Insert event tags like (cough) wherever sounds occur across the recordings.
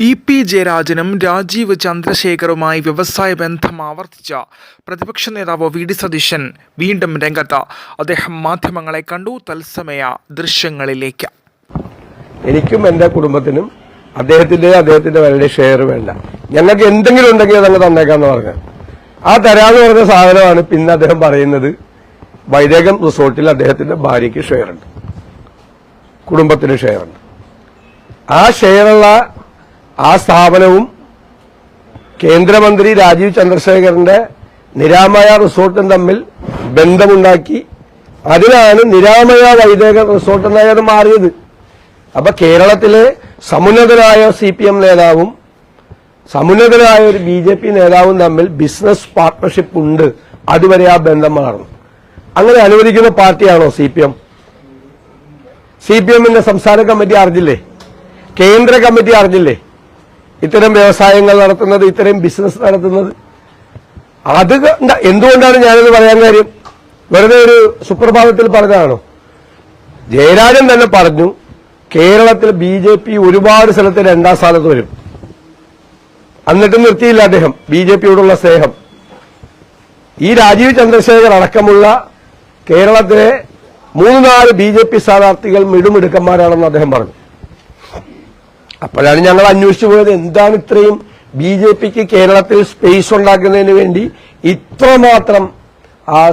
E P ജയരാജനും രാജീവ് ചന്ദ്രശേഖറുമായി വ്യവസായ ബന്ധം ആവർത്തിച്ച പ്രതിപക്ഷ നേതാവ് വി ഡി സതീശൻ വീണ്ടും രംഗത്ത്. അദ്ദേഹം മാധ്യമങ്ങളെ കണ്ടു. തത്സമയ ദൃശ്യങ്ങളിലേക്ക്. എനിക്കും എന്റെ കുടുംബത്തിനും അദ്ദേഹത്തിന്റെ അദ്ദേഹത്തിന്റെ വരുടെ ഷെയർ വേണ്ട. ഞങ്ങൾക്ക് എന്തെങ്കിലും ഉണ്ടെങ്കിൽ അതങ്ങ് തന്നേക്കാന്ന് പറഞ്ഞു. ആ തരാന്ന് പറഞ്ഞ സാധനമാണ് പിന്നെ അദ്ദേഹം പറയുന്നത് വൈദേകം റിസോർട്ടിൽ അദ്ദേഹത്തിന്റെ ഭാര്യയ്ക്ക് ഷെയർ ഉണ്ട്. കുടുംബത്തിന് ഷെയർ ഉണ്ട്. ആ ഷെയറുള്ള ആ സ്ഥാപനവും കേന്ദ്രമന്ത്രി രാജീവ് ചന്ദ്രശേഖരന്റെ നിരാമയ റിസോർട്ടും തമ്മിൽ ബന്ധമുണ്ടാക്കി. അതിനാണ് നിരാമയ വൈദേക റിസോർട്ട് എന്നായി അത് മാറിയത്. അപ്പൊ കേരളത്തിലെ സമുന്നതരായ സി പി എം നേതാവും സമുന്നതരായ ഒരു ബി ജെ പി നേതാവും തമ്മിൽ ബിസിനസ് പാർട്ട്ണർഷിപ്പ് ഉണ്ട്. അതുവരെ ആ ബന്ധം മാറും. അങ്ങനെ അനുവദിക്കുന്ന പാർട്ടിയാണോ C P M C P എമ്മിന്റെ സംസ്ഥാന കമ്മിറ്റി അറിഞ്ഞില്ലേ? കേന്ദ്ര കമ്മിറ്റി അറിഞ്ഞില്ലേ? ഇത്തരം വ്യവസായങ്ങൾ നടത്തുന്നത് ഇത്തരം ബിസിനസ് നടത്തുന്നത്. അത് കണ്ട എന്തുകൊണ്ടാണ് ഞാനത് പറയാൻ കാര്യം? വെറുതെ ഒരു സുപ്രഭാതത്തിൽ പറഞ്ഞതാണോ? ജയരാജൻ തന്നെ പറഞ്ഞു കേരളത്തിൽ ബി ജെ പി ഒരുപാട് സ്ഥലത്ത് രണ്ടാം സ്ഥാനത്ത് വരും. എന്നിട്ടും നിർത്തിയില്ല അദ്ദേഹം ബി ജെ പിയോടുള്ള സ്നേഹം. ഈ രാജീവ് ചന്ദ്രശേഖർ അടക്കമുള്ള കേരളത്തിലെ മൂന്ന് നാല് ബി ജെ പി സ്ഥാനാർത്ഥികൾ മിടുമിടുക്കന്മാരാണെന്ന് അദ്ദേഹം പറഞ്ഞു. അപ്പോഴാണ് ഞങ്ങൾ അന്വേഷിച്ചു പോയത്. എന്താണ് ഇത്രയും ബി ജെ പിക്ക് കേരളത്തിൽ സ്പേസ് ഉണ്ടാക്കുന്നതിന് വേണ്ടി ഇത്രമാത്രം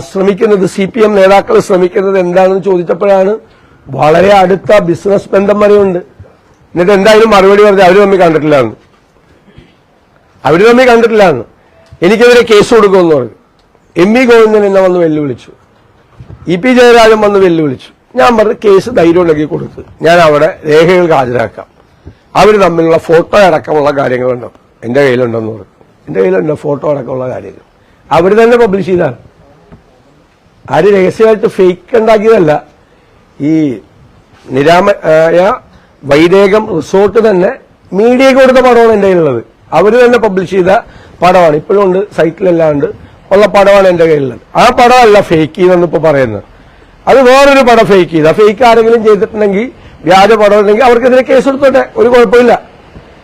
ശ്രമിക്കുന്നത് സി പി എം നേതാക്കൾ ശ്രമിക്കുന്നത് എന്താണെന്ന് ചോദിച്ചപ്പോഴാണ് വളരെ അടുത്ത ബിസിനസ് ബന്ധം വരെയുണ്ട്. എന്നിട്ട് എന്തായാലും മറുപടി പറഞ്ഞ് അവർ തമ്മിൽ കണ്ടിട്ടില്ല എന്ന് അവർ തമ്മിൽ കണ്ടിട്ടില്ല എനിക്കെതിരെ കേസ് കൊടുക്കുമെന്ന് പറഞ്ഞു. എം ഇ ഗോവിന്ദൻ എന്നെ വന്ന് വെല്ലുവിളിച്ചു. ഇ പി ജയരാജൻ വന്ന് വെല്ലുവിളിച്ചു. ഞാൻ പറഞ്ഞു കേസ് ധൈര്യം ഉണ്ടാക്കി കൊടുത്ത് ഞാൻ അവിടെ രേഖകൾക്ക് ഹാജരാക്കാം. അവർ തമ്മിലുള്ള ഫോട്ടോ അടക്കമുള്ള കാര്യങ്ങളുണ്ട്? എന്റെ കയ്യിലുണ്ടെന്ന് പറഞ്ഞു. എന്റെ കയ്യിലുണ്ട് ഫോട്ടോ അടക്കമുള്ള കാര്യങ്ങൾ? അവർ തന്നെ പബ്ലിഷ് ചെയ്താണ്. ആര് രഹസ്യമായിട്ട് ഫേക്ക് ഉണ്ടാക്കിയതല്ല. ഈ നിരാമയ വൈദേകം റിസോർട്ട് തന്നെ മീഡിയ കൊടുത്ത പടമാണ് എന്റെ കയ്യിലുള്ളത്. അവർ തന്നെ പബ്ലിഷ് ചെയ്ത പടമാണ്. ഇപ്പോഴും ഉണ്ട് സൈറ്റിലെല്ലാം ഉണ്ട്. ഉള്ള പടമാണ് എന്റെ കയ്യിലുള്ളത്. ആ പടമല്ല ഫേക്ക് ചെയ്തെന്ന് ഇപ്പൊ പറയുന്നത്. അത് വേറൊരു പടം ഫേക്ക് ചെയ്ത. ഫേക്ക് ആരെങ്കിലും ചെയ്തിട്ടുണ്ടെങ്കിൽ വ്യാജ പടമുണ്ടെങ്കിൽ അവർക്കെതിരെ കേസെടുത്തോട്ടെ ഒരു കുഴപ്പമില്ല.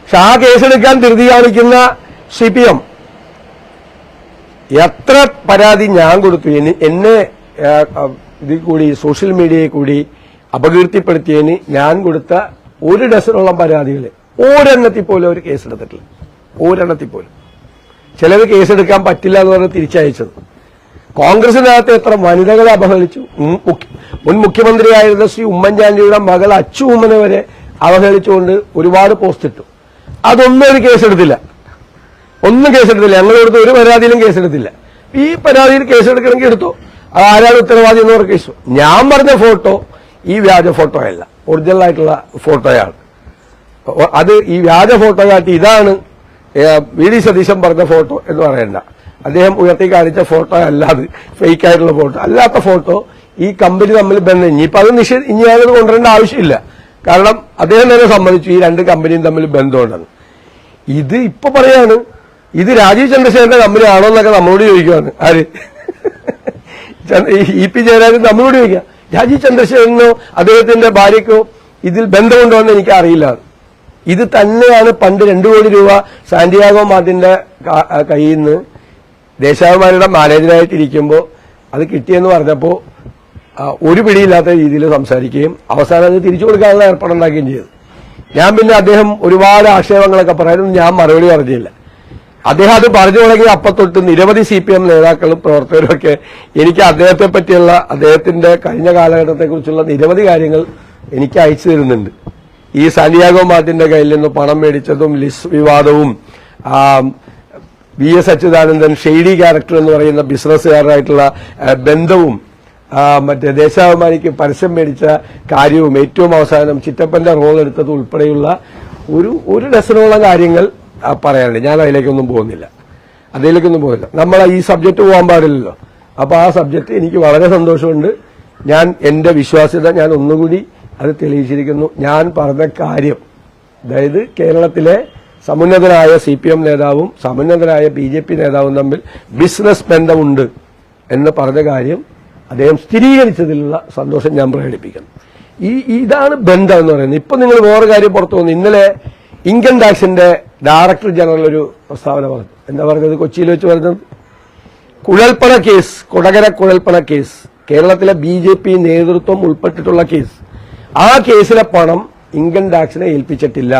പക്ഷെ ആ കേസെടുക്കാൻ ധൃതി കാണിക്കുന്ന സി പി എം എത്ര പരാതി ഞാൻ കൊടുത്തു. എന്നെ- ഇതിൽ കൂടി സോഷ്യൽ മീഡിയയിൽ കൂടി അപകീർത്തിപ്പെടുത്തിയതിന് ഞാൻ കൊടുത്ത ഒരു ഡസനോളം പരാതികൾ ഒരെണ്ണത്തിൽ പോലും അവർ കേസെടുത്തിട്ടില്ല ഒരെണ്ണത്തിൽ പോലും. ചിലവ് കേസെടുക്കാൻ പറ്റില്ല എന്ന് പറഞ്ഞ് തിരിച്ചയച്ചത്. കോൺഗ്രസിനകത്ത് എത്ര വനിതകളെ അപഹരിച്ചു? മുൻ മുഖ്യമന്ത്രിയായിരുന്ന ശ്രീ ഉമ്മൻചാണ്ടിയുടെ മകൾ അച്ചു ഉമ്മനെ വരെ അവഹേളിച്ചുകൊണ്ട് ഒരുപാട് പോസ്റ്റ് ഇട്ടു. അതൊന്നും ഒരു കേസെടുത്തില്ല ഒന്നും കേസെടുത്തില്ല ഞങ്ങളെടുത്ത് ഒരു പരാതിയിലും കേസെടുത്തില്ല ഈ പരാതിയിൽ കേസെടുക്കണമെങ്കിൽ എടുത്തോ. അത് ആരാണ് ഉത്തരവാദി എന്ന് പറഞ്ഞ കേസ് ഞാൻ പറഞ്ഞ ഫോട്ടോ ഈ വ്യാജ ഫോട്ടോ അല്ല. ഒറിജിനൽ ആയിട്ടുള്ള ഫോട്ടോയാണ് അത് ഈ വ്യാജ ഫോട്ടോ കാട്ടി ഇതാണ് വി ഡി സതീശൻ പറഞ്ഞ ഫോട്ടോ എന്ന് പറയണ്ട. അദ്ദേഹം ഉയർത്തി കാണിച്ച ഫോട്ടോ അല്ലാതെ ഫേക്ക് ആയിട്ടുള്ള ഫോട്ടോ. അല്ലാത്ത ഫോട്ടോ ഈ കമ്പനി തമ്മിൽ ബന്ധം. ഇനിയിപ്പോ അത് നിഷേധ ഇനി ഞാനത് കൊണ്ടുവരേണ്ട ആവശ്യമില്ല. കാരണം അദ്ദേഹം തന്നെ സംബന്ധിച്ചു ഈ രണ്ട് കമ്പനിയും തമ്മിൽ ബന്ധമുണ്ടെന്ന്. ഇത് ഇപ്പൊ പറയാണ് ഇത് രാജീവ് ചന്ദ്രശേഖരന്റെ കമ്പനി ആണോ എന്നൊക്കെ നമ്മളോട് ചോദിക്കുവാണ്. ആര്? ഇ പി ജയരാജൻ നമ്മളോട് ചോദിക്കാം രാജീവ് ചന്ദ്രശേഖരനോ അദ്ദേഹത്തിന്റെ ഭാര്യക്കോ ഇതിൽ ബന്ധമുണ്ടോ എന്ന് എനിക്ക് അറിയില്ല. ഇത് തന്നെയാണ് പണ്ട് രണ്ടു കോടി രൂപ സാന്റിയാഗോ മാർട്ടിന്റെ കയ്യിൽ നിന്ന് ദേശാഭിമാനിയുടെ മാനേജറായിട്ടിരിക്കുമ്പോൾ അത് കിട്ടിയെന്ന് പറഞ്ഞപ്പോൾ ഒരു പിടിയില്ലാത്ത രീതിയിൽ സംസാരിക്കുകയും അവസാനം അത് തിരിച്ചു കൊടുക്കാനുള്ള ഏർപ്പാടുണ്ടാക്കുകയും ചെയ്തു. ഞാൻ പിന്നെ അദ്ദേഹം ഒരുപാട് ആക്ഷേപങ്ങളൊക്കെ പറയാനും ഞാൻ മറുപടി പറഞ്ഞില്ല. അദ്ദേഹം അത് പറഞ്ഞു തുടങ്ങി അപ്പത്തൊട്ട് നിരവധി സി പി എം നേതാക്കളും പ്രവർത്തകരും ഒക്കെ എനിക്ക് അദ്ദേഹത്തെ പറ്റിയുള്ള അദ്ദേഹത്തിന്റെ കഴിഞ്ഞ കാലഘട്ടത്തെക്കുറിച്ചുള്ള നിരവധി കാര്യങ്ങൾ എനിക്ക് അയച്ചു തരുന്നുണ്ട്. ഈ സാന്റിയാഗോ മാർട്ടിന്റെ കയ്യിൽ നിന്ന് പണം മേടിച്ചതും Liz വിവാദവും V S Achuthanandan shady character എന്ന് പറയുന്ന ബിസിനസ്സുകാരായിട്ടുള്ള ബന്ധവും മറ്റേ ദേശാഭിമാനിക്ക് പരസ്യം മേടിച്ച കാര്യവും ഏറ്റവും അവസാനം ചിറ്റപ്പന്റെ റോൾ എടുത്തത് ഉൾപ്പെടെയുള്ള ഒരു ഒരു ഡസനോളം കാര്യങ്ങൾ പറയാനുണ്ട്. ഞാൻ അതിലേക്കൊന്നും പോകുന്നില്ല. അതിലേക്കൊന്നും പോകുന്നില്ല നമ്മൾ ഈ സബ്ജക്ട് പോകാൻ പാടില്ലല്ലോ. അപ്പോൾ ആ സബ്ജക്ട് എനിക്ക് വളരെ സന്തോഷമുണ്ട്. ഞാൻ എന്റെ വിശ്വാസ്യത ഞാൻ ഒന്നുകൂടി അത് തെളിയിച്ചിരിക്കുന്നു. ഞാൻ പറഞ്ഞ കാര്യം അതായത് കേരളത്തിലെ സമുന്നതരായ സി പി എം നേതാവും സമുന്നതരായ ബി ജെ പി നേതാവും തമ്മിൽ ബിസിനസ് ബന്ധമുണ്ട് എന്ന് പറഞ്ഞ കാര്യം അദ്ദേഹം സ്ഥിരീകരിച്ചതിലുള്ള സന്തോഷം ഞാൻ പ്രകടിപ്പിക്കുന്നു. ഈ ഇതാണ് ബന്ധം എന്ന് പറയുന്നത്. ഇപ്പം നിങ്ങൾ വേറെ കാര്യം പുറത്തു വന്നു. ഇന്നലെ ഇൻകം ടാക്സിന്റെ ഡയറക്ടർ ജനറൽ ഒരു പ്രസ്താവന പറഞ്ഞു. എന്താ പറഞ്ഞത്? കൊച്ചിയിൽ വെച്ച് പറഞ്ഞത്? കുഴൽപ്പണ കേസ് കൊടകര കുഴൽപ്പണ കേസ് കേരളത്തിലെ ബി ജെ പി നേതൃത്വം ഉൾപ്പെട്ടിട്ടുള്ള കേസ് ആ കേസിലെ പണം ഇൻകം ടാക്സിനെ ഏൽപ്പിച്ചിട്ടില്ല.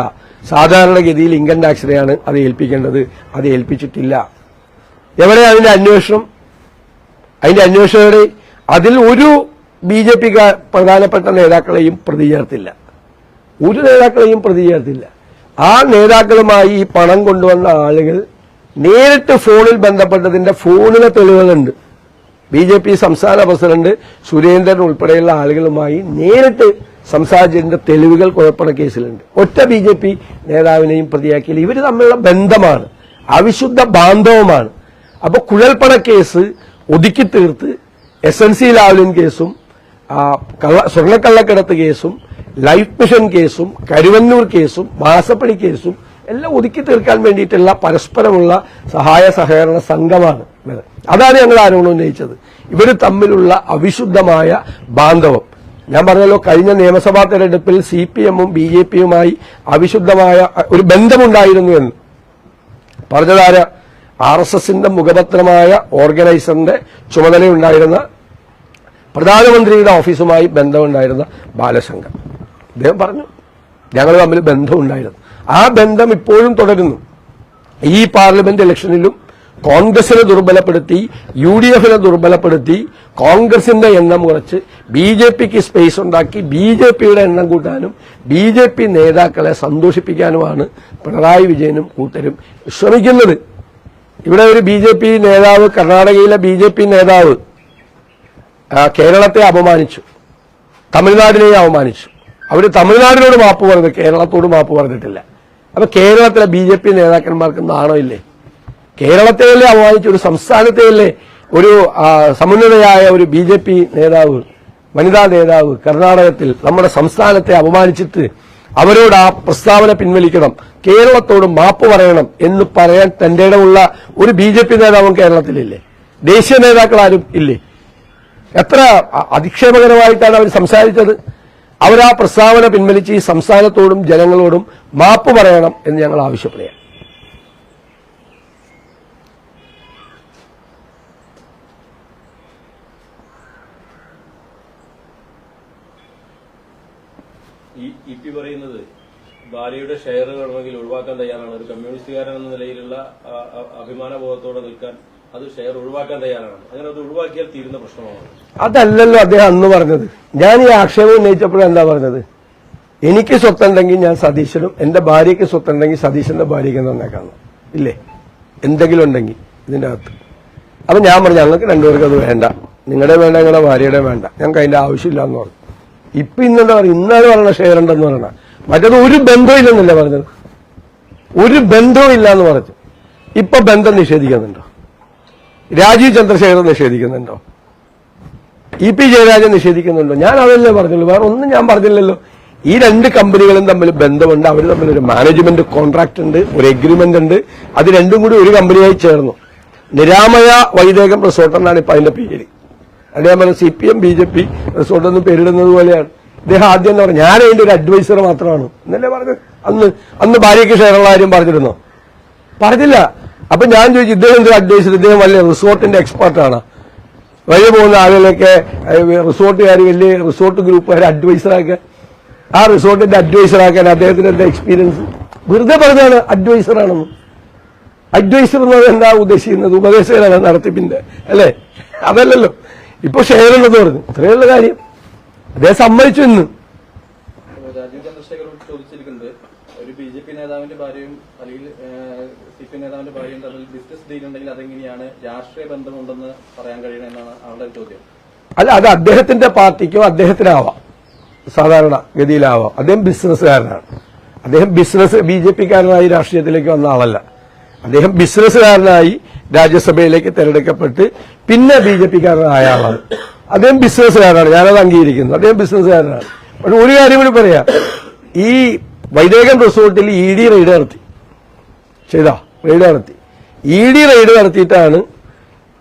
സാധാരണഗതിയിൽ ഇൻകം ടാക്സിനെയാണ് അത് ഏൽപ്പിക്കേണ്ടത്. അത് ഏൽപ്പിച്ചിട്ടില്ല. എവിടെ അതിന്റെ അന്വേഷണം? അതിന്റെ അന്വേഷണം അതിൽ ഒരു ബി ജെ പി പ്രധാനപ്പെട്ട നേതാക്കളെയും പ്രതി ചേർത്തില്ല ഒരു നേതാക്കളെയും പ്രതി ചേർത്തില്ല ആ നേതാക്കളുമായി ഈ പണം കൊണ്ടുവന്ന ആളുകൾ നേരിട്ട് ഫോണിൽ ബന്ധപ്പെട്ടതിന്റെ ഫോണിലെ തെളിവുകളുണ്ട്. ബി ജെ പി സംസ്ഥാന പ്രസിഡന്റ് സുരേന്ദ്രൻ ഉൾപ്പെടെയുള്ള ആളുകളുമായി നേരിട്ട് സംസാരിച്ചതിന്റെ തെളിവുകൾ കുഴപ്പണ കേസിലുണ്ട്. ഒറ്റ ബി ജെ പി നേതാവിനെയും പ്രതിയാക്കിയില്ല. ഇവർ തമ്മിലുള്ള ബന്ധമാണ്. അവിശുദ്ധ ബാന്ധവമാണ്. അപ്പോൾ കുഴൽപ്പണ കേസ് ഒതുക്കി തീർത്ത് എസ് എൻ സി ലാവ്ലിൻ കേസും കള്ള സ്വർണക്കള്ളക്കടത്ത് കേസും ലൈഫ് മിഷൻ കേസും കരുവന്നൂർ കേസും മാസപ്പണി കേസും എല്ലാം ഒതുക്കി തീർക്കാൻ വേണ്ടിയിട്ടുള്ള പരസ്പരമുള്ള സഹായ സഹകരണ സംഘമാണ്. അതാണ് ഞങ്ങൾ ആരോപണം ഉന്നയിച്ചത്. ഇവർ തമ്മിലുള്ള അവിശുദ്ധമായ ബാന്ധവം. ഞാൻ പറഞ്ഞല്ലോ കഴിഞ്ഞ നിയമസഭാ തെരഞ്ഞെടുപ്പിൽ സി പി എമ്മും ബി ജെ പിയുമായി അവിശുദ്ധമായ ഒരു ബന്ധമുണ്ടായിരുന്നു എന്ന്. പറഞ്ഞതാര ആർ എസ് എസിന്റെ മുഖപത്രമായ ഓർഗനൈസറിന്റെ ചുമതലയുണ്ടായിരുന്ന പ്രധാനമന്ത്രിയുടെ ഓഫീസുമായി ബന്ധമുണ്ടായിരുന്ന ബാലശങ്കർ. അദ്ദേഹം പറഞ്ഞു ഞങ്ങൾ തമ്മിൽ ബന്ധമുണ്ടായിരുന്നു. ആ ബന്ധം ഇപ്പോഴും തുടരുന്നു. ഈ പാർലമെന്റ് ഇലക്ഷനിലും കോൺഗ്രസിനെ ദുർബലപ്പെടുത്തി യു ഡി എഫിനെ ദുർബലപ്പെടുത്തി കോൺഗ്രസിന്റെ എണ്ണം കുറച്ച് ബി ജെ പിക്ക് സ്പേസ് ഉണ്ടാക്കി ബി ജെ പിയുടെ എണ്ണം കൂട്ടാനും ബി ജെ പി നേതാക്കളെ സന്തോഷിപ്പിക്കാനുമാണ് പിണറായി വിജയനും കൂട്ടരും ശ്രമിക്കുന്നത് ഇവിടെ ഒരു ബി ജെ പി നേതാവ് കർണാടകയിലെ ബി ജെ പി നേതാവ് കേരളത്തെ അപമാനിച്ചു. തമിഴ്നാടിനെയും അപമാനിച്ചു. അവർ തമിഴ്നാടിനോട് മാപ്പ് പറഞ്ഞു കേരളത്തോട് മാപ്പ് പറഞ്ഞിട്ടില്ല. അപ്പൊ കേരളത്തിലെ ബി ജെ പി നേതാക്കന്മാർക്ക് നാണമില്ലേ? കേരളത്തെയല്ലേ അപമാനിച്ചു? ഒരു സംസ്ഥാനത്തെയല്ലേ ഒരു സമുന്നതയായ ഒരു ബി ജെ പി നേതാവ് വനിതാ നേതാവ് കർണാടകത്തിൽ നമ്മുടെ സംസ്ഥാനത്തെ അപമാനിച്ചിട്ട് അവരോട് ആ പ്രസ്താവന പിൻവലിക്കണം. കേരളത്തോട് മാപ്പ് പറയണം എന്ന് പറയാൻ തന്റെ ഇടമുള്ള ഒരു ബി ജെ പി നേതാവും കേരളത്തിലില്ലേ? ദേശീയ നേതാക്കൾ ആരും ഇല്ലേ? എത്ര അധിക്ഷേപകരമായിട്ടാണ് അവർ സംസാരിച്ചത്? അവർ ആ പ്രസ്താവന പിൻവലിച്ച് ഈ സംസ്ഥാനത്തോടും ജനങ്ങളോടും മാപ്പ് പറയണം എന്ന് ഞങ്ങൾ ആവശ്യപ്പെടുകയാണ് ഈ ഇ പി പറയുന്നത് ഭാര്യയുടെ ഷെയർ വേണമെങ്കിൽ ഒഴിവാക്കാൻ തയ്യാറാണ്. ഒരു കമ്മ്യൂണിസ്റ്റുകാരൻ എന്ന നിലയിലുള്ള അഭിമാനബോധത്തോടെ നിൽക്കാൻ അത് ഷെയർ ഒഴിവാക്കാൻ തയ്യാറാണ്. അങ്ങനെ അത് ഒഴിവാക്കിയാൽ തീരുന്ന പ്രശ്നമാണ്. അതല്ലല്ലോ അദ്ദേഹം അന്ന് പറഞ്ഞത്. ഞാൻ ഈ ആക്ഷേപം ഉന്നയിച്ചപ്പോഴും എന്താ പറഞ്ഞത്? എനിക്ക് സ്വത്തുണ്ടെങ്കിൽ ഞാൻ സതീശനും എന്റെ ഭാര്യയ്ക്ക് സ്വത്തുണ്ടെങ്കിൽ സതീശന്റെ ഭാര്യയ്ക്ക് തന്നേക്കാണ് ഇല്ലേ? എന്തെങ്കിലും ഉണ്ടെങ്കിൽ ഇതിന്റെ അകത്ത്. അപ്പൊ ഞാൻ പറഞ്ഞു ഞങ്ങൾക്ക് രണ്ടുപേർക്കും അത് വേണ്ട. നിങ്ങളുടെ വേണ്ട നിങ്ങളുടെ ഭാര്യയുടെ വേണ്ട. ഞങ്ങൾക്ക് അതിന്റെ ആവശ്യമില്ല എന്ന് പറഞ്ഞു. ഇപ്പൊ ഇന്നെന്താ പറയുക? ഇന്നാണ് പറഞ്ഞ ഷെയർ ഉണ്ടെന്ന് പറയണ മറ്റത് ഒരു ബന്ധവും ഇല്ലെന്നല്ലേ പറഞ്ഞത്? ഒരു ബന്ധവും ഇല്ല എന്ന് പറഞ്ഞു. ഇപ്പൊ ബന്ധം നിഷേധിക്കുന്നുണ്ടോ? രാജീവ് ചന്ദ്രശേഖരൻ നിഷേധിക്കുന്നുണ്ടോ? ഇ പി ജയരാജൻ നിഷേധിക്കുന്നുണ്ടോ? ഞാൻ അതല്ലേ പറഞ്ഞുള്ളൂ. വേറെ ഒന്നും ഞാൻ പറഞ്ഞില്ലല്ലോ. ഈ രണ്ട് കമ്പനികളും തമ്മിൽ ബന്ധമുണ്ട്. അവർ തമ്മിൽ ഒരു മാനേജ്മെന്റ് കോൺട്രാക്ട് ഉണ്ട് ഒരു എഗ്രിമെന്റ് ഉണ്ട്. അത് രണ്ടും കൂടി ഒരു കമ്പനിയായി ചേർന്നു. നിരാമയ വൈദേകം റിസോർട്ട് എന്നാണ് ഇപ്പൊ അതിന്റെ പേര്. അതേപോലെ C P M B J P resort എന്ന് പേരിടുന്നത് പോലെയാണ്. ഇദ്ദേഹം ആദ്യം എന്ന് പറഞ്ഞു ഞാൻ അതിന്റെ ഒരു അഡ്വൈസർ മാത്രമാണ്. എന്നല്ലേ പറഞ്ഞു അന്ന് അന്ന് ഭാര്യയ്ക്ക് ഷെയറുള്ള ആരും പറഞ്ഞിരുന്നോ? പറഞ്ഞില്ല. അപ്പൊ ഞാൻ ചോദിച്ചു ഇദ്ദേഹം എന്തൊരു അഡ്വൈസർ ഇദ്ദേഹം വലിയ റിസോർട്ടിന്റെ എക്സ്പെർട്ടാണ് വഴി പോകുന്ന ആളുകളൊക്കെ റിസോർട്ടുകാർ വലിയ റിസോർട്ട് ഗ്രൂപ്പുകാർ അഡ്വൈസറാക്കാൻ ആ റിസോർട്ടിന്റെ അഡ്വൈസറാക്കാൻ അദ്ദേഹത്തിന് എന്താ എക്സ്പീരിയൻസ് വെറുതെ പറഞ്ഞാണ് അഡ്വൈസറാണെന്ന് അഡ്വൈസർ എന്നത് എന്താ ഉദ്ദേശിക്കുന്നത്? ഉപദേശകനാണ് നടത്തിപ്പിന്റെ അല്ലേ? അതല്ലല്ലോ. ഇപ്പൊ ഷെയർ ഉണ്ടെന്ന് പറഞ്ഞു. ഇത്രയുള്ള കാര്യം. അദ്ദേഹം സമ്മതിച്ചു ഇന്ന്. രാജീവ് ചന്ദ്രശേഖരോട് ചോദിച്ചിരിക്കുന്നത് ഒരു ബി ജെ പി നേതാവിന്റെ ഭാര്യയും അല്ലെങ്കിൽ സി പി നേതാവിന്റെ ഭാര്യയും തമ്മിൽ ബിസിനസ് ഡീൽ ഉണ്ടെങ്കിൽ അതെങ്ങനെയാണ് രാഷ്ട്രീയ ബന്ധമുണ്ടെന്ന് പറയാൻ കഴിയണമെന്നാണ് അവരുടെ ചോദ്യം. അല്ല അത് അദ്ദേഹത്തിന്റെ പാർട്ടിക്കോ അദ്ദേഹത്തിനാവാം. സാധാരണ ഗതിയിലാവാം. അദ്ദേഹം ബിസിനസ്സുകാരനാണ് അദ്ദേഹം ബിസിനസ് ബി ജെ പിക്കാരനായി രാഷ്ട്രീയത്തിലേക്ക് വന്ന ആളല്ല. അദ്ദേഹം ബിസിനസ്സുകാരനായി രാജ്യസഭയിലേക്ക് തെരഞ്ഞെടുക്കപ്പെട്ട് പിന്നെ ബി ജെ പിക്കാരനായ ആളാണ്. അദ്ദേഹം ബിസിനസ്സുകാരനാണ്. ഞാനത് അംഗീകരിക്കുന്നു. അദ്ദേഹം ബിസിനസ്സുകാരനാണ്. പക്ഷെ ഒരു കാര്യം കൂടി പറയാം. ഈ വൈദേകൻ റിസോർട്ടിൽ ഇ ഡി റെയ്ഡ് നടത്തി. ചെയ്താ റെയ്ഡ് നടത്തി. ഇ ഡി റെയ്ഡ് നടത്തിയിട്ടാണ്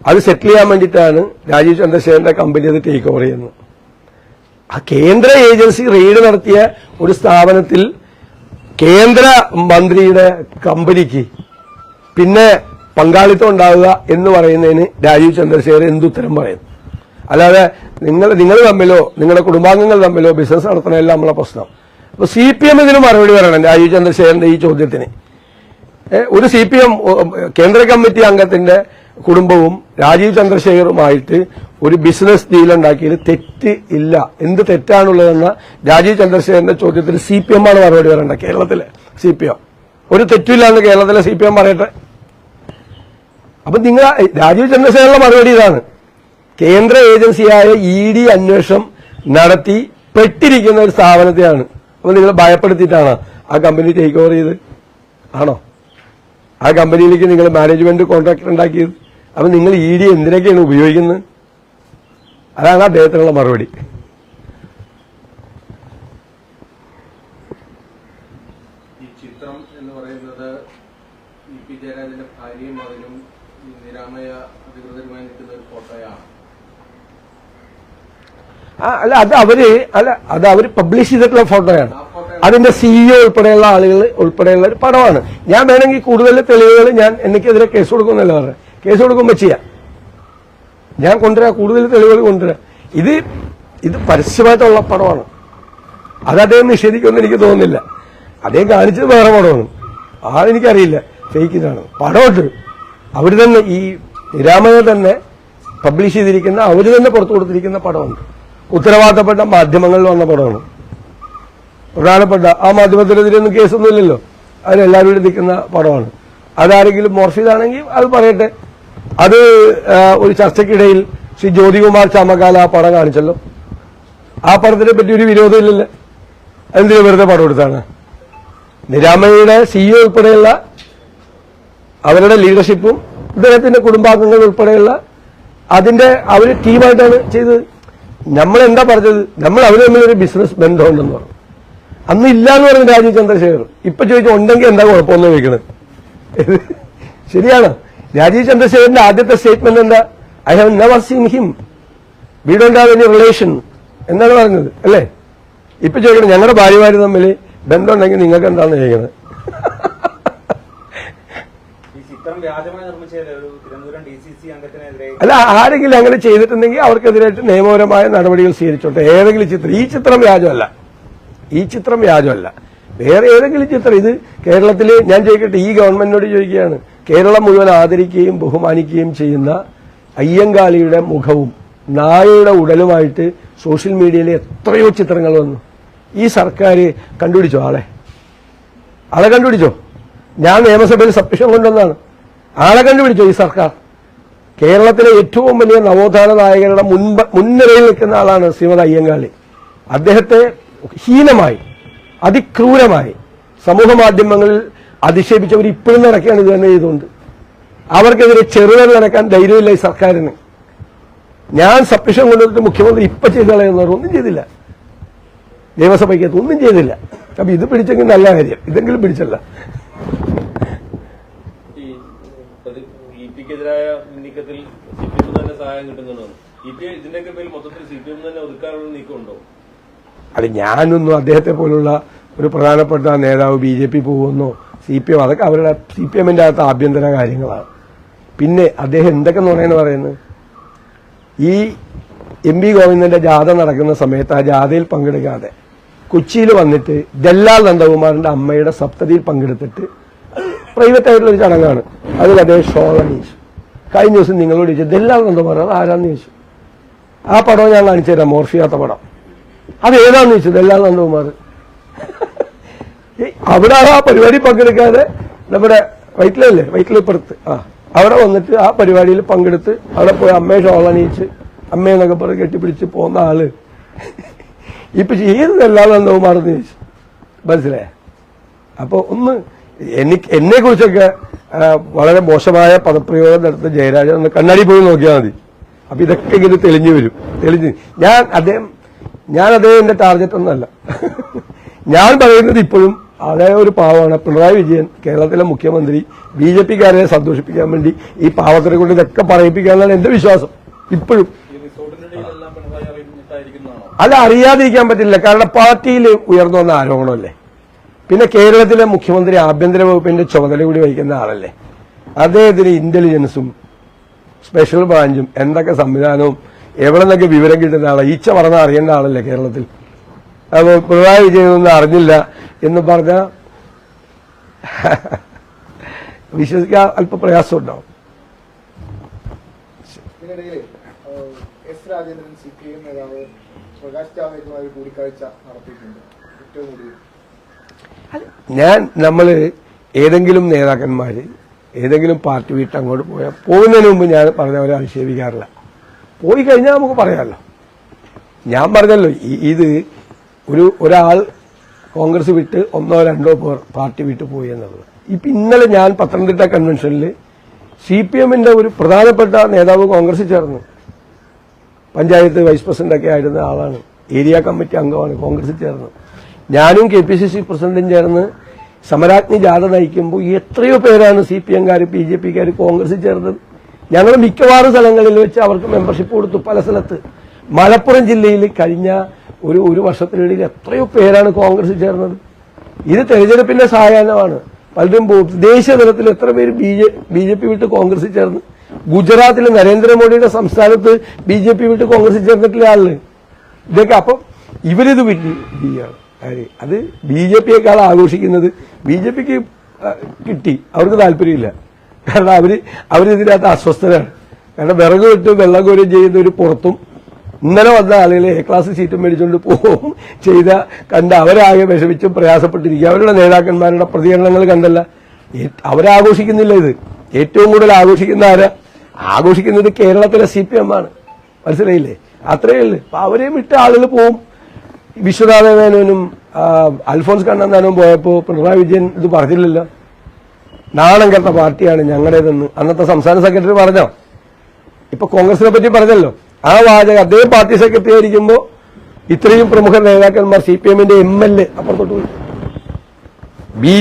അത് സെറ്റിൽ ചെയ്യാൻ വേണ്ടിയിട്ടാണ് രാജീവ് ചന്ദ്രശേഖരന്റെ കമ്പനി അത് ടേക്ക് ഓവർ ചെയ്യുന്നത്. ആ കേന്ദ്ര ഏജൻസി റെയ്ഡ് നടത്തിയ ഒരു സ്ഥാപനത്തിൽ കേന്ദ്ര മന്ത്രിയുടെ കമ്പനിക്ക് പിന്നെ പങ്കാളിത്തം ഉണ്ടാവുക എന്ന് പറയുന്നതിന് രാജീവ് ചന്ദ്രശേഖർ എന്തുത്തരം പറയുന്നു? അല്ലാതെ നിങ്ങൾ നിങ്ങൾ തമ്മിലോ നിങ്ങളുടെ കുടുംബാംഗങ്ങൾ തമ്മിലോ ബിസിനസ് നടത്തണമല്ല നമ്മളെ പ്രശ്നം. അപ്പൊ സി പി എം ഇതിന് മറുപടി പറയണം. രാജീവ് ചന്ദ്രശേഖരന്റെ ഈ ചോദ്യത്തിന്. ഒരു സി പി എം കേന്ദ്ര കമ്മിറ്റി അംഗത്തിന്റെ കുടുംബവും രാജീവ് ചന്ദ്രശേഖറുമായിട്ട് ഒരു ബിസിനസ് ഡീൽ ഉണ്ടാക്കിയത് തെറ്റ് ഇല്ല. എന്ത് തെറ്റാണുള്ളതെന്ന രാജീവ് ചന്ദ്രശേഖരന്റെ ചോദ്യത്തിന് സി പി എം ആണ് മറുപടി പറയേണ്ടത് കേരളത്തിലെ. സി പി എം ഒരു തെറ്റില്ല എന്ന് കേരളത്തിലെ സി പി എം പറയട്ടെ? അപ്പൊ നിങ്ങൾ രാജീവ് ചന്ദ്രശേഖരന്റെ മറുപടി ഇതാണ്. കേന്ദ്ര ഏജൻസിയായ ഇ ഡി അന്വേഷണം നടത്തി പെട്ടിരിക്കുന്ന ഒരു സ്ഥാപനത്തെയാണ്. അപ്പൊ നിങ്ങൾ ഭയപ്പെടുത്തിയിട്ടാണ് ആ കമ്പനി ടേക്ക് ഓവർ ചെയ്ത്. ആണോ? ആ കമ്പനിയിലേക്ക് നിങ്ങൾ മാനേജ്മെന്റ് കോൺട്രാക്ട് ഉണ്ടാക്കിയത്. അപ്പൊ നിങ്ങൾ ഇ ഡി എന്തിനൊക്കെയാണ് ഉപയോഗിക്കുന്നത്? അതാണ് അദ്ദേഹത്തിനുള്ള മറുപടി ഈ ചിത്രം എന്ന് പറയുന്നത് ഇ പി ജയരാജന്റെ ഭാര്യയും മകനും ഈ നിരാമയ അധികൃതരുമായി നിൽക്കുന്ന ഒരു ഫോട്ടോയാണ് ആ, അല്ല അത് അവർ അല്ല അത് അവർ പബ്ലിഷ് ചെയ്തിട്ടുള്ള ഫോട്ടോയാണ്. അതിന്റെ സിഇഒ ഉൾപ്പെടെയുള്ള ആളുകൾ ഉൾപ്പെടെയുള്ള ഒരു പടമാണ്. ഞാൻ വേണമെങ്കിൽ കൂടുതൽ തെളിവുകൾ ഞാൻ എനിക്കെതിരെ കേസ് കൊടുക്കുമെന്നല്ല പറഞ്ഞത്. കേസ് കൊടുക്കുമ്പോൾ ചെയ്യാം. ഞാൻ കൊണ്ടുവരാം കൂടുതൽ തെളിവുകൾ കൊണ്ടുവരാം. ഇത് ഇത് പരസ്യമായിട്ടുള്ള പടമാണ്. അത് അദ്ദേഹം നിഷേധിക്കുമെന്ന് എനിക്ക് തോന്നുന്നില്ല. അദ്ദേഹം കാണിച്ചത് വേറെ പടമാണ്. ആളെനിക്കറിയില്ല ഫേക്ക് ഇതാണ്. പടമുണ്ട്. അവർ തന്നെ ഈ നിരാമയ തന്നെ പബ്ലിഷ് ചെയ്തിരിക്കുന്ന അവർ തന്നെ പുറത്തു കൊടുത്തിരിക്കുന്ന പടമുണ്ട്. ഉത്തരവാദിത്തപ്പെട്ട മാധ്യമങ്ങളിൽ വന്ന പടമാണ് പ്രധാനപ്പെട്ട ആ മാധ്യമത്തിനെതിരെയൊന്നും കേസൊന്നുമില്ലല്ലോ. അതിലെല്ലാവരും കൂടി നിൽക്കുന്ന പടമാണ്. അതാരെങ്കിലും മോർഫിതാണെങ്കിൽ അത് പറയട്ടെ. അത് ഒരു ചർച്ചയ്ക്കിടയിൽ ശ്രീ ജ്യോതികുമാർ ചാമക്കാല ആ പടം കാണിച്ചല്ലോ. ആ പടത്തിനെ പറ്റി ഒരു വിരോധമില്ലല്ലോ എന്തിനു വെറുതെ പടം എടുത്താണ്? നിരാമയുടെ സിഇഒ ഉൾപ്പെടെയുള്ള അവരുടെ ലീഡർഷിപ്പും ഇദ്ദേഹത്തിന്റെ കുടുംബാംഗങ്ങൾ ഉൾപ്പെടെയുള്ള അതിന്റെ അവർ ടീമായിട്ടാണ് ചെയ്തത്. നമ്മൾ എന്താ പറഞ്ഞത്? നമ്മൾ അവർ തമ്മിൽ ഒരു ബിസിനസ് ബന്ധമുണ്ടെന്ന് പറഞ്ഞു. അന്ന് ഇല്ല എന്ന് പറഞ്ഞു രാജീവ് ചന്ദ്രശേഖർ. ഇപ്പൊ ചോദിച്ചു ഉണ്ടെങ്കിൽ എന്താ കുഴപ്പമെന്ന് ചോദിക്കണത് (laughs) ശരിയാണ്. രാജീവ് ചന്ദ്രശേഖരന്റെ ആദ്യത്തെ സ്റ്റേറ്റ്മെന്റ് എന്താ? I have never seen him we don't have any relation എന്നാണ് പറഞ്ഞത് അല്ലേ? ഇപ്പൊ ചോദിക്കണം ഞങ്ങളുടെ ഭാര്യമാര് തമ്മിൽ ബന്ധമുണ്ടെങ്കിൽ നിങ്ങൾക്ക് എന്താണെന്ന് ചോദിക്കുന്നത് ഈ ചിത്രം വ്യാജമായി നിർമ്മിച്ചതല്ലേ ഒരു തിരുവനന്തപുരം ഡി സി സി അംഗത്തിനെതിരെ അല്ല ആരെങ്കിലും അങ്ങനെ ചെയ്തിട്ടുണ്ടെങ്കിൽ അവർക്കെതിരായിട്ട് നിയമപരമായ നടപടികൾ സ്വീകരിച്ചോട്ടെ. ഏതെങ്കിലും ചിത്രം ഈ ചിത്രം വ്യാജമല്ല. ഈ ചിത്രം വ്യാജമല്ല. വേറെ ഏതെങ്കിലും ചിത്രം ഇത് കേരളത്തിൽ ഞാൻ ചോദിക്കട്ടെ ഈ ഗവൺമെന്റിനോട് ചോദിക്കുകയാണ്. കേരളം മുഴുവൻ ആദരിക്കുകയും ബഹുമാനിക്കുകയും ചെയ്യുന്ന അയ്യങ്കാളിയുടെ മുഖവും നായയുടെ ഉടലുമായിട്ട് സോഷ്യൽ മീഡിയയിൽ എത്രയോ ചിത്രങ്ങൾ വന്നു. ഈ സർക്കാർ കണ്ടുപിടിച്ചോ ആളെ? ആളെ കണ്ടുപിടിച്ചോ? ഞാൻ നിയമസഭയിൽ സബ്മിഷൻ കൊണ്ടുവന്നാണ് ആളെ കണ്ടുപിടിച്ചോ ഈ സർക്കാർ? കേരളത്തിലെ ഏറ്റവും വലിയ നവോത്ഥാന നായകരുടെ മുൻപ് മുൻനിരയിൽ നിൽക്കുന്ന ആളാണ് ശ്രീമത് അയ്യങ്കാളി. അദ്ദേഹത്തെ ഹീനമായി അതിക്രൂരമായി സമൂഹ മാധ്യമങ്ങളിൽ അധിക്ഷേപിച്ചവർ ഇപ്പോഴും നടക്കുകയാണ് ഇത് തന്നെ ചെയ്തുകൊണ്ട്. അവർക്കെതിരെ ചെറുതൽ നടക്കാൻ ധൈര്യമില്ല ഈ സർക്കാരിന്. ഞാൻ സബ്മിഷൻ കൊണ്ടുവന്നിട്ട് മുഖ്യമന്ത്രി ഇപ്പൊ ചെയ്ത് കളയുന്നവർ ഒന്നും ചെയ്തില്ല. നിയമസഭയ്ക്കകത്ത് ഒന്നും ചെയ്തില്ല. അപ്പൊ ഇത് പിടിച്ചെങ്കിൽ നല്ല കാര്യം. ഇതെങ്കിലും പിടിച്ചല്ല ഈ പ്രതി- ഇ പിക്കെതിരായ നീക്കത്തിൽ സി പി എം തന്നെ സഹായം പി ഇതിന്റെയൊക്കെ പേരിൽ മൊത്തത്തിൽ സി പി എം തന്നെ ഒതുക്കാനുള്ള നീക്കമുണ്ടോ? അത് ഞാനൊന്നും അദ്ദേഹത്തെ പോലുള്ള ഒരു പ്രധാനപ്പെട്ട നേതാവ് ബി ജെ പി പോകുമെന്നോ സി പി എം അതൊക്കെ അവരുടെ സി പി എമ്മിന്റെ അകത്ത് ആഭ്യന്തര കാര്യങ്ങളാണ്. പിന്നെ അദ്ദേഹം എന്തൊക്കെ നുണയെന്ന് പറയുന്നത്? ഈ എം പി ഗോവിന്ദന്റെ ജാഥ നടക്കുന്ന സമയത്ത് ആ ജാഥയിൽ പങ്കെടുക്കാതെ കൊച്ചിയിൽ വന്നിട്ട് ദല്ലാൽ നന്ദകുമാറിന്റെ അമ്മയുടെ സപ്തതിയിൽ പങ്കെടുത്തിട്ട് പ്രൈവറ്റ് ആയിട്ടുള്ള ഒരു ചടങ്ങാണ്. അതിൽ അദ്ദേഹം അണിയിച്ചു കഴിഞ്ഞ ദിവസം നിങ്ങളോട് ചോദിച്ചു ഇതെല്ലാം എന്താ പറയുന്നത് ആരാന്ന് ചോദിച്ചു? ആ പടം ഞാൻ കാണിച്ചു തരാം പടം. അത് ഏതാന്ന് ചോദിച്ചു ദല്ലാൽ നന്ദകുമാർ (laughs) അവിടെ ആ പരിപാടി പങ്കെടുക്കാതെ നമ്മുടെ വൈറ്റിലല്ലേ വൈറ്റിലിപ്പുറത്ത്. ആ അവിടെ വന്നിട്ട് ആ പരിപാടിയിൽ പങ്കെടുത്ത് അവിടെ പോയി അമ്മയെ ഷോളണിയിച്ച് അമ്മയെന്നൊക്കെ പറഞ്ഞ് കെട്ടിപ്പിടിച്ച് പോകുന്ന ആൾ. (laughs) ഇപ്പൊ ഏത് എല്ലാ നന്ദകുമാറെന്ന് ചോദിച്ചു. മനസ്സിലായേ? അപ്പൊ ഒന്ന് എനിക്ക് എന്നെ കുറിച്ചൊക്കെ വളരെ മോശമായ പദപ്രയോഗം നടത്തുന്ന ജയരാജൻ ഒന്ന് കണ്ണാടി പോയി നോക്കിയാൽ മതി. അപ്പൊ ഇതൊക്കെ ഇങ്ങനെ തെളിഞ്ഞു വരും. തെളിഞ്ഞ്. ഞാൻ അദ്ദേഹം ഞാൻ അദ്ദേഹം എന്റെ ടാർഗറ്റ് ഒന്നല്ല. (laughs) ഞാൻ പറയുന്നത് ഇപ്പോഴും അതേ ഒരു പാവമാണ് പിണറായി വിജയൻ കേരളത്തിലെ മുഖ്യമന്ത്രി ബി ജെ പിക്കാരെ സന്തോഷിപ്പിക്കാൻ വേണ്ടി ഈ പാവത്തിനെ കൊണ്ട് ഇതൊക്കെ പറയിപ്പിക്കാന്നാണ് എന്റെ വിശ്വാസം. ഇപ്പോഴും. അല്ല അറിയാതിരിക്കാൻ പറ്റില്ല. കാരണം പാർട്ടിയിൽ ഉയർന്നു വന്ന ആരോപണമല്ലേ? പിന്നെ കേരളത്തിലെ മുഖ്യമന്ത്രി ആഭ്യന്തര വകുപ്പിന്റെ ചുമതല കൂടി വഹിക്കുന്ന ആളല്ലേ? അദ്ദേഹത്തിന് ഇന്റലിജൻസും സ്പെഷ്യൽ ബ്രാഞ്ചും എന്തൊക്കെ സംവിധാനവും എവിടെ നിന്നൊക്കെ വിവരം കിട്ടുന്ന ആളാണ് ഈച്ച പറഞ്ഞ അറിയേണ്ട ആളല്ലേ കേരളത്തിൽ? അത് പിണറായി വിജയനൊന്നും അറിഞ്ഞില്ല എന്ന് പറഞ്ഞ (laughs) വിശ്വസിക്കാൻ അല്പ പ്രയാസം ഉണ്ടാവും S Rajendran C P M നേതാവ് പ്രകാശ് ജാവദേക്കറുമായി കൂടിക്കാഴ്ച നടത്തിയിട്ടുണ്ട്. ഏറ്റവും ഞാൻ നമ്മൾ ഏതെങ്കിലും നേതാക്കന്മാർ ഏതെങ്കിലും പാർട്ടി വിട്ട് അങ്ങോട്ട് പോയാൽ പോകുന്നതിന് മുമ്പ് ഞാൻ പറഞ്ഞവരെ ആക്ഷേപിക്കാറില്ല. പോയി കഴിഞ്ഞാൽ നമുക്ക് പറയാമല്ലോ ഞാൻ പറഞ്ഞല്ലോ ഇത് ഒരു ഒരാൾ കോൺഗ്രസ് വിട്ട് ഒന്നോ രണ്ടോ പേർ പാർട്ടി വിട്ട് പോയി എന്നുള്ളത്. ഇപ്പം ഇന്നലെ ഞാൻ പത്തനംതിട്ട കൺവെൻഷനിൽ സി പി എമ്മിന്റെ ഒരു പ്രധാനപ്പെട്ട നേതാവ് കോൺഗ്രസിൽ ചേർന്നു. പഞ്ചായത്ത് വൈസ് പ്രസിഡന്റ് ഒക്കെ ആയിരുന്ന ആളാണ്. ഏരിയ കമ്മിറ്റി അംഗമാണ് കോൺഗ്രസിൽ ചേർന്ന് ഞാനും കെ പി സി സി പ്രസിഡന്റും ചേർന്ന് സമരാജ്ഞി ജാഥ നയിക്കുമ്പോൾ എത്രയോ പേരാണ് സി പി എംകാർ ബി ജെ പിക്കാർ കോൺഗ്രസിൽ ചേർന്നത്. ഞങ്ങൾ മിക്കവാറും സ്ഥലങ്ങളിൽ വെച്ച് അവർക്ക് മെമ്പർഷിപ്പ് കൊടുത്തു പല സ്ഥലത്ത്. മലപ്പുറം ജില്ലയിൽ കഴിഞ്ഞ ഒരു ഒരു വർഷത്തിനിടയിൽ എത്രയോ പേരാണ് കോൺഗ്രസിൽ ചേർന്നത്. ഇത് തെരഞ്ഞെടുപ്പിന്റെ സഹായമാണ് പലരും ദേശീയ തലത്തിൽ എത്ര പേര് ബി ജെ പി വിട്ട് കോൺഗ്രസിൽ ചേർന്ന്? ഗുജറാത്തിലെ നരേന്ദ്രമോദിയുടെ സംസ്ഥാനത്ത് ബി ജെ പി വിട്ട് കോൺഗ്രസിൽ ചേർന്നിട്ടില്ല ആൾ. ഇതൊക്കെ അപ്പം ഇവരിത് ആര്? അത് ബി ജെ പിയേക്കാൾ ആഘോഷിക്കുന്നത് ബി ജെ പിക്ക് കിട്ടി. അവർക്ക് താല്പര്യമില്ല. കാരണം അവർ അവരിതിനകത്ത് അസ്വസ്ഥരാണ്. കാരണം വിറക് വിട്ട് വെള്ളം കോരം ചെയ്യുന്ന ഒരു പുറത്തും ഇന്നലെ വന്ന ആളുകളെ എ ക്ലാസ് സീറ്റും മേടിച്ചുകൊണ്ട് പോവും ചെയ്ത കണ്ട് അവരാകെ വിഷമിച്ചും പ്രയാസപ്പെട്ടിരിക്കുക അവരുടെ നേതാക്കന്മാരുടെ പ്രതികരണങ്ങൾ കണ്ടല്ല. അവരാഘോഷിക്കുന്നില്ല ഇത്. ഏറ്റവും കൂടുതൽ ആഘോഷിക്കുന്ന ആരാ? ആഘോഷിക്കുന്നത് കേരളത്തിലെ സി പി എം ആണ്. മനസ്സിലായില്ലേ? അത്രയേ ഉള്ളൂ. അപ്പൊ അവരെയും വിട്ട് ആളുകൾ പോവും. വിശ്വനാഥ മേനോനും ആ, അൽഫോൻസ് കണ്ണന്താനും പോയപ്പോ പിണറായി വിജയൻ ഇത് പറഞ്ഞില്ലല്ലോ. നാണം കെട്ട പാർട്ടിയാണ് ഞങ്ങളുടേതെന്ന് അന്നത്തെ സംസ്ഥാന സെക്രട്ടറി പറഞ്ഞോ? ഇപ്പൊ കോൺഗ്രസിനെ പറ്റി പറഞ്ഞല്ലോ. ആ വാചകം അദ്ദേഹം പാർട്ടി സെക്രട്ടറി ആയിരിക്കുമ്പോ ഇത്രയും പ്രമുഖ നേതാക്കന്മാർ സി പി എമ്മിന്റെ എം എൽ എ അപ്പുറത്തോട്ട് പോയി. ബി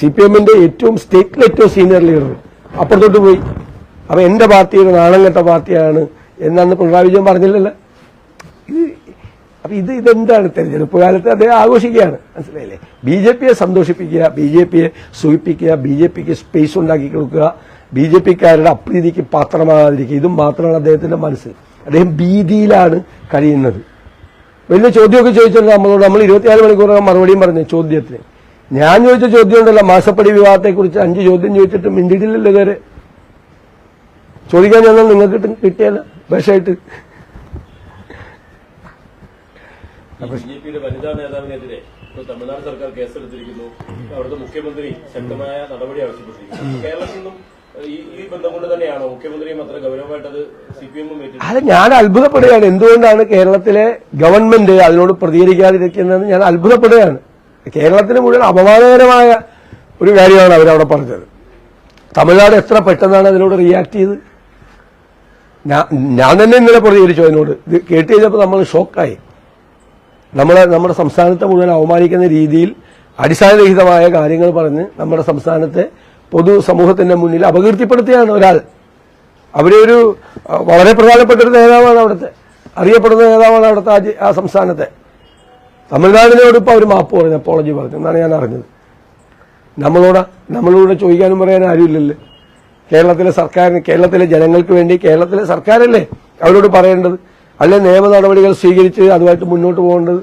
സി പി എമ്മിന്റെ ഏറ്റവും സ്റ്റേറ്റിലെ ഏറ്റവും സീനിയർ ലീഡർ അപ്പുറത്തോട്ട് പോയി. അപ്പൊ എന്റെ പാർട്ടി ഒരു നാണം കെട്ട പാർട്ടിയാണ് എന്നാണ് പിണറായി വിജയൻ പറഞ്ഞില്ലല്ലോ. അപ്പൊ ഇത് ഇതെന്താണ് തെരഞ്ഞെടുപ്പ് കാലത്ത് അദ്ദേഹം ആഘോഷിക്കുകയാണ്. മനസ്സിലായില്ലേ? ബി ജെ പിയെ സന്തോഷിപ്പിക്കുക ബി ജെ പിയെ സൂചിപ്പിക്കുക ബി ജെ പിക്ക് സ്പേസ് ഉണ്ടാക്കി കൊടുക്കുക ബി ജെ പിക്കാരുടെ അപ്രീതിക്ക് പാത്രമാകാതിരിക്കുക ഇതും മാത്രമാണ് അദ്ദേഹത്തിന്റെ മനസ്സ്. അദ്ദേഹം ഭീതിയിലാണ് കഴിയുന്നത്. വലിയ ചോദ്യമൊക്കെ ചോദിച്ചിട്ടുണ്ട് നമ്മളോട്. നമ്മൾ ഇരുപത്തിനാല് മണിക്കൂറൊക്കെ മറുപടിയും പറഞ്ഞു ചോദ്യത്തിന്. ഞാൻ ചോദിച്ച ചോദ്യം ഉണ്ടല്ലോ മാസപ്പടി വിവാഹത്തെക്കുറിച്ച് അഞ്ച് ചോദ്യം ചോദിച്ചിട്ട് മിണ്ടിയിട്ടില്ലല്ലോ ഇതുവരെ. ചോദിക്കാൻ ചെന്നാൽ നിങ്ങൾക്ക് കിട്ടിയല്ല വിഷമായിട്ട്. ബി ജെ പിയുടെ വനിതാ നേതാവിനെതിരെ ഇപ്പോൾ തമിഴ്നാട് സർക്കാർ കേസെടുത്തിരിക്കുന്നു. അവിടുത്തെ മുഖ്യമന്ത്രി ശക്തമായ നടപടി ആവശ്യപ്പെട്ടിരിക്കുന്നു. കേരളത്തിൽ നിന്നും അല്ല ഞാൻ അത്ഭുതപ്പെടുകയാണ്. എന്തുകൊണ്ടാണ് കേരളത്തിലെ ഗവൺമെന്റ് അതിനോട് പ്രതികരിക്കാതിരിക്കുന്നതെന്ന് ഞാൻ അത്ഭുതപ്പെടുകയാണ്. കേരളത്തിന് മുഴുവൻ അപമാനകരമായ ഒരു കാര്യമാണ് അവരവിടെ പറഞ്ഞത്. തമിഴ്നാട് എത്ര പെട്ടെന്നാണ് അതിനോട് റിയാക്ട് ചെയ്ത്? ഞാൻ ഞാൻ തന്നെ ഇന്നലെ പ്രതികരിച്ചു അതിനോട്. ഇത് കേട്ട് കഴിഞ്ഞപ്പോൾ നമ്മൾ ഷോക്കായി നമ്മളെ നമ്മുടെ സംസ്ഥാനത്തെ മുഴുവൻ അവമാനിക്കുന്ന രീതിയിൽ അടിസ്ഥാനരഹിതമായ കാര്യങ്ങൾ പറഞ്ഞ് നമ്മുടെ സംസ്ഥാനത്തെ പൊതു സമൂഹത്തിന്റെ മുന്നിൽ അപകീർത്തിപ്പെടുത്തിയാണ് ഒരാൾ. അവിടെ ഒരു വളരെ പ്രധാനപ്പെട്ട ഒരു നേതാവാണ് അവിടുത്തെ. അറിയപ്പെടുന്ന നേതാവാണ് അവിടുത്തെ ആ സംസ്ഥാനത്തെ. തമിഴ്നാടിനോട് ഇപ്പോൾ അവർ മാപ്പ് പറഞ്ഞു അപ്പോളജി പറഞ്ഞു എന്നാണ് ഞാൻ അറിഞ്ഞത്. നമ്മളോട് നമ്മളോട് ചോദിക്കാനും പറയാനും ആരുമില്ലല്ലോ. കേരളത്തിലെ സർക്കാരിന് കേരളത്തിലെ ജനങ്ങൾക്ക് വേണ്ടി കേരളത്തിലെ സർക്കാരല്ലേ അവരോട് പറയേണ്ടത്? അല്ലെ നിയമ നടപടികൾ സ്വീകരിച്ച് അതുമായിട്ട് മുന്നോട്ട് പോകേണ്ടത്?